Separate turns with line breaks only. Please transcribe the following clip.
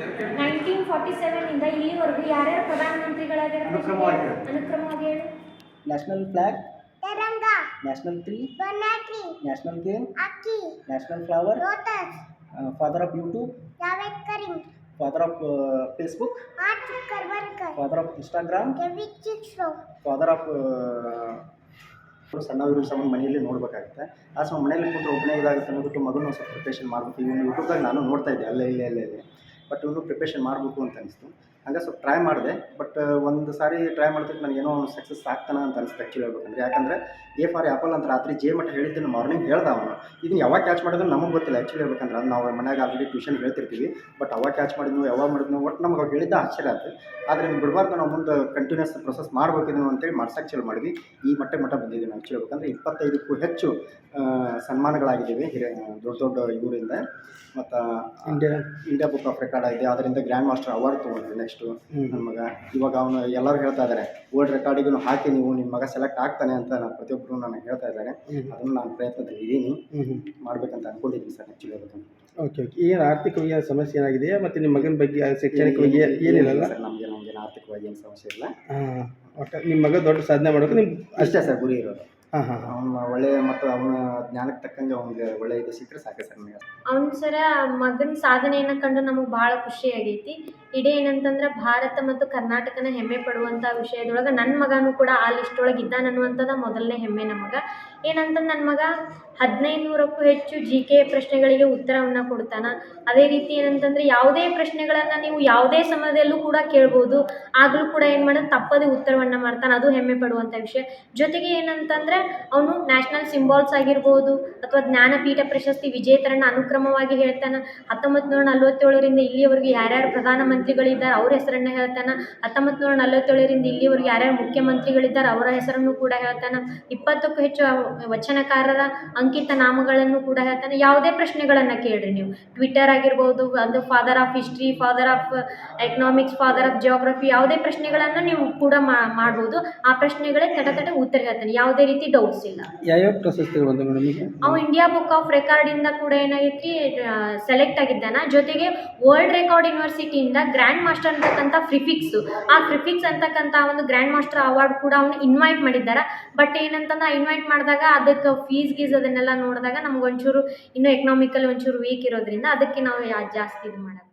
ಯಾರ್ಯಾರು ಇಲ್ಲಿವರೆಗೂ
ಯಾರ್ಯಾರು ಪ್ರಧಾನಮಂತ್ರಿಗಳಾಗಿದ್ದಾರೆ
ಅನುಕ್ರಮವಾಗಿ ಹೇಳಿ.
National flag?
Tiranga.
National tree?
ಬನಾಟ್ರಿ.
National game?
Hockey.
National flower?
Lotus.
Father of YouTube
Jawed Karim
father of Facebook
art ಕರ್ವರ್ಕರ್.
ಫಾದರ್ ಆಫ್ ಇನ್ಸ್ಟಾಗ್ರಾಮ್
ಕೆವಿಕ್ ಚಿಕ್ಸ್ರೋ
ಫಾದರ್ ಆಫ್ ಸಣ್ಣ ಸಂಬಂಧ ಮನೆಯಲ್ಲಿ ನೋಡಬೇಕಾಗುತ್ತೆ. ಆ ಸಮ ಮನೆಯಲ್ಲಿ ಕೂತ್ರೆ ಒಬ್ಬನೇ ಇದಾಗುತ್ತೆ ಅಂದ್ಬಿಟ್ಟು ಮಗನ ಸ್ವಲ್ಪ ಪ್ರಿಪ್ರೇಷನ್ ಮಾಡ್ಬೇಕು. ಇವನು ಯೂಟ್ಯೂಬ್ದಾಗ ನಾನು ನೋಡ್ತಾ ಇದ್ದೆ. ಅಲ್ಲೇ ಇಲ್ಲೇ ಅಲ್ಲೇ ಇಲ್ಲೇ. ಬಟ್ ಇವನು ಪ್ರಿಪ್ರೇಷನ್ ಮಾಡಬೇಕು ಅಂತ ಅನಿಸ್ತು. ಹಂಗೆ ಸ್ವಲ್ಪ ಟ್ರೈ ಮಾಡಿದೆ. ಬಟ್ ಒಂದು ಸಾರಿ ಟ್ರೈ ಮಾಡಿದ್ರೆ ನನಗೇನೋ ಸಕ್ಸಸ್ ಆಗ್ತಾನ ಅಂತ ಅನಿಸ್ತು ಆ್ಯಕ್ಚುಲಿ ಹೇಳ್ಬೇಕಂದ್ರೆ. ಯಾಕಂದರೆ ಎ ಫಾರ್ ಆ್ಯಪಲ್ ಅಂತ ರಾತ್ರಿ ಜೇ ಮಟ್ಟ ಹೇಳಿದ್ದನ್ನು ಮಾರ್ನಿಂಗ್ ಹೇಳ್ದ ಅವನು. ಇದನ್ನು ಯಾವಾಗ ಕ್ಯಾಚ್ ಮಾಡಿದ್ರು ನಮಗೆ ಗೊತ್ತಿಲ್ಲ ಆ್ಯಕ್ಚುಲಿ ಹೇಳ್ಬೇಕಂದ್ರೆ. ಅದು ನಾವು ಮನೆಯಾಗ ಆಲ್ರೆಡಿ ಟ್ಯೂಷನ್ ಹೇಳ್ತಿರ್ತೀವಿ. ಬಟ್ ಅವಾಗ ಕ್ಯಾಚ್ ಮಾಡಿದ್ನು ಯಾವಾಗ ಮಾಡಿದ್ನು ಒಟ್ಟು ನಮ್ಗೆ ಅವ್ರು ಹೇಳಿದ್ದ ಆಶ್ಚರ್ಯ ಆಯಿತು ಆದರೆ ನಿಮ್ಗೆ ಬಿಡಬಾರ್ದು ನಾವು ಮುಂದೆ ಕಂಟಿನ್ಯೂಸ್ ಪ್ರೊಸೆಸ್ ಮಾಡ್ಬೇಕಿದ್ನು ಅಂತೇಳಿ ಮಾಡ್ಸಕ್ಕೆ ಚಲೋ ಮಾಡಿದ್ವಿ. ಈ ಮಟ್ಟ ಮಟ್ಟ ಬಂದಿದ್ದೀವಿ ನಾವು ಆ್ಯಕ್ಚುಲಿ ಹೇಳ್ಬೇಕಂದ್ರೆ. ಇಪ್ಪತ್ತೈದಕ್ಕೂ ಹೆಚ್ಚು ಸನ್ಮಾನಗಳಾಗಿದ್ದೀವಿ. ಹಿರಿಯ ದೊಡ್ಡ ದೊಡ್ಡ ಇವರಿಂದ ಮತ್ತು
India
India book of record ಆಗಿದೆ. ಅದರಿಂದ ಗ್ರ್ಯಾಂಡ್ ಮಾಸ್ಟರ್ ಅವಾರ್ಡ್ ತೊಗೊಂಡ್ರಿ ನೆಕ್ಸ್ಟು ನನ್ನ ಮಗ. ಇವಾಗ ಅವನು ಎಲ್ಲರೂ ಹೇಳ್ತಾ ಇದ್ದಾರೆ ವರ್ಲ್ಡ್ ರೆಕಾರ್ಡಿಗೂ ಹಾಕಿ ನೀವು ನಿಮ್ಮ ಮಗ ಸೆಲೆಕ್ಟ್ ಆಗ್ತಾನೆ ಅಂತ ನಾನು ಪ್ರತಿಯೊಬ್ಬರು ನನಗೆ ಹೇಳ್ತಾ ಇದ್ದಾರೆ ಅದನ್ನು ನಾನು ಪ್ರಯತ್ನದಲ್ಲಿ ಇದ್ದೀನಿ. ಮಾಡಬೇಕಂತ ಅನ್ಕೊಂಡಿದ್ದೀನಿ ಸರ್ ಆ್ಯಕ್ಚುಲಿ ಅದನ್ನು
ಓಕೆ ಓಕೆ ಏನು ಆರ್ಥಿಕವಾಗಿ ಸಮಸ್ಯೆ ಏನಾಗಿದೆಯಾ? ಮತ್ತು ನಿಮ್ಮ ಮಗನ ಬಗ್ಗೆ ಶೈಕ್ಷಣಿಕವಾಗಿ ಏನಿಲ್ಲ
ಸರ್ ನಮಗೆ ನಮಗೇನು ಆರ್ಥಿಕವಾಗಿ ಏನು ಸಮಸ್ಯೆ ಇಲ್ಲ.
ಓಕೆ ಒಟ್ಟು ನಿಮ್ಮ ಮಗ ದೊಡ್ಡ ಸಾಧನೆ ಮಾಡೋಕೆ ನಿಮ್ಮ
ಅಷ್ಟೇ ಸರ್ ಗುರಿ ಇರೋದು. ಅವನ ಒಳ್ಳೆಯ ಮತ್ತು ಅವನ ಜ್ಞಾನಕ್ಕೆ ತಕ್ಕಂಗೆ ಅವನಿಗೆ ಒಳ್ಳೆಯ ಇದು ಸಿಕ್ಕರೆ ಸಾಕೆ ಸರ್ ಅವನ
ಅವ್ನ ಸರ ಮಗನ ಸಾಧನೆಯನ್ನು ಕಂಡು ನಮಗೆ ಭಾಳ ಖುಷಿ ಆಗೈತಿ. ಇಡೀ ಏನಂತಂದ್ರೆ ಭಾರತ ಮತ್ತು ಕರ್ನಾಟಕನ ಹೆಮ್ಮೆ ಪಡುವಂಥ ವಿಷಯದೊಳಗೆ ನನ್ನ ಮಗನೂ ಕೂಡ ಆ ಲಿಸ್ಟ್ ಒಳಗೆ ಇದ್ದಾನನ್ನುವಂಥದ್ದು ಮೊದಲನೇ ಹೆಮ್ಮೆ ನಮಗೆ. ಏನಂತಂದು ನನ್ನ ಮಗ ಹದಿನೈದು ನೂರಕ್ಕೂ ಹೆಚ್ಚು ಜಿ ಕೆ ಪ್ರಶ್ನೆಗಳಿಗೆ ಉತ್ತರವನ್ನು ಕೊಡ್ತಾನೆ. ಅದೇ ರೀತಿ ಏನಂತಂದರೆ ಯಾವುದೇ ಪ್ರಶ್ನೆಗಳನ್ನು ನೀವು ಯಾವುದೇ ಸಮಯದಲ್ಲೂ ಕೂಡ ಕೇಳ್ಬೋದು. ಆಗಲೂ ಕೂಡ ಏನು ಮಾಡೋದು ತಪ್ಪದೇ ಉತ್ತರವನ್ನು ಮಾಡ್ತಾನೆ. ಅದು ಹೆಮ್ಮೆ ಪಡುವಂಥ ವಿಷಯ. ಜೊತೆಗೆ ಏನಂತಂದರೆ ಅವನು ನ್ಯಾಷನಲ್ ಸಿಂಬಾಲ್ಸ್ ಆಗಿರ್ಬೋದು ಅಥವಾ ಜ್ಞಾನಪೀಠ ಪ್ರಶಸ್ತಿ ವಿಜೇತರನ್ನು ಅನುಕ್ರಮವಾಗಿ ಹೇಳ್ತಾನೆ. ಹತ್ತೊಂಬತ್ತು ನೂರ ನಲ್ವತ್ತೇಳರಿಂದ ಇಲ್ಲಿಯವರೆಗೂ ಯಾರ್ಯಾರು ಪ್ರಧಾನಮಂತ್ರಿಗಳಿದ್ದಾರೆ ಅವ್ರ ಹೆಸರನ್ನ ಹೇಳ್ತಾನೆ. ಹತ್ತೊಂಬತ್ತು ನೂರ ನಲವತ್ತೇಳರಿಂದ ಇಲ್ಲಿವರೆಗೆ ಯಾರ್ಯಾರು ಮುಖ್ಯಮಂತ್ರಿಗಳಿದ್ದಾರೆ ಅವರ ಹೆಸರನ್ನು ಕೂಡ ಹೇಳ್ತಾನೆ. ಇಪ್ಪತ್ತಕ್ಕೂ ಹೆಚ್ಚು ವಚನಕಾರರ ಅಂಕಿತ ನಾಮಗಳನ್ನು ಕೂಡ ಹೇಳ್ತಾನೆ. ಯಾವುದೇ ಪ್ರಶ್ನೆಗಳನ್ನು ಕೇಳ್ರಿ ನೀವು. ಟ್ವಿಟರ್ ಆಗಿರ್ಬೋದು ಅದು father of history father of economics father of geography ಯಾವುದೇ ಪ್ರಶ್ನೆಗಳನ್ನು ನೀವು ಕೂಡ ಮಾಡ್ಬೋದು. ಆ ಪ್ರಶ್ನೆಗಳೇ ತಟ ತಟ ಉತ್ತರ ಹೇಳ್ತಾನೆ. ಯಾವುದೇ ರೀತಿ ಡೌಟ್ಸ್ ಇಲ್ಲ.
ಯಾವ್ಯಾವ ಪ್ರಶಸ್ತಿಗಳು
ಅವ ಇಂಡಿಯಾ ಬುಕ್ ಆಫ್ ರೆಕಾರ್ಡಿಂದ ಕೂಡ ಏನಾಗೈತಿ ಸೆಲೆಕ್ಟ್ ಆಗಿದ್ದಾನ. ಜೊತೆಗೆ ವರ್ಲ್ಡ್ ರೆಕಾರ್ಡ್ ಯೂನಿವರ್ಸಿಟಿಯಿಂದ ಗ್ರ್ಯಾಂಡ್ ಮಾಸ್ಟರ್ ಅಂತಕ್ಕಂಥ ಫ್ರಿಫಿಕ್ಸು ಆ ಫ್ರಿಫಿಕ್ಸ್ ಅಂತಕ್ಕಂಥ ಒಂದು ಗ್ರ್ಯಾಂಡ್ ಮಾಸ್ಟರ್ ಅವಾರ್ಡ್ ಕೂಡ ಅವನು ಇನ್ವೈಟ್ ಮಾಡಿದ್ದಾರೆ. ಬಟ್ ಏನಂತಂದ್ರೆ ಇನ್ವೈಟ್ ಮಾಡಿದಾಗ ಅದಕ್ಕೆ ಫೀಸ್ ಗೀಸ್ ಅದನ್ನೆಲ್ಲ ನೋಡಿದಾಗ ನಮ್ಗೆ ಒಂಚೂರು ಇನ್ನೂ ಎಕನಾಮಿಕಲ್ ಒಂಚೂರು ವೀಕ್ ಇರೋದ್ರಿಂದ ಅದಕ್ಕೆ ನಾವು ಜಾಸ್ತಿ ಇದು ಮಾಡೋದು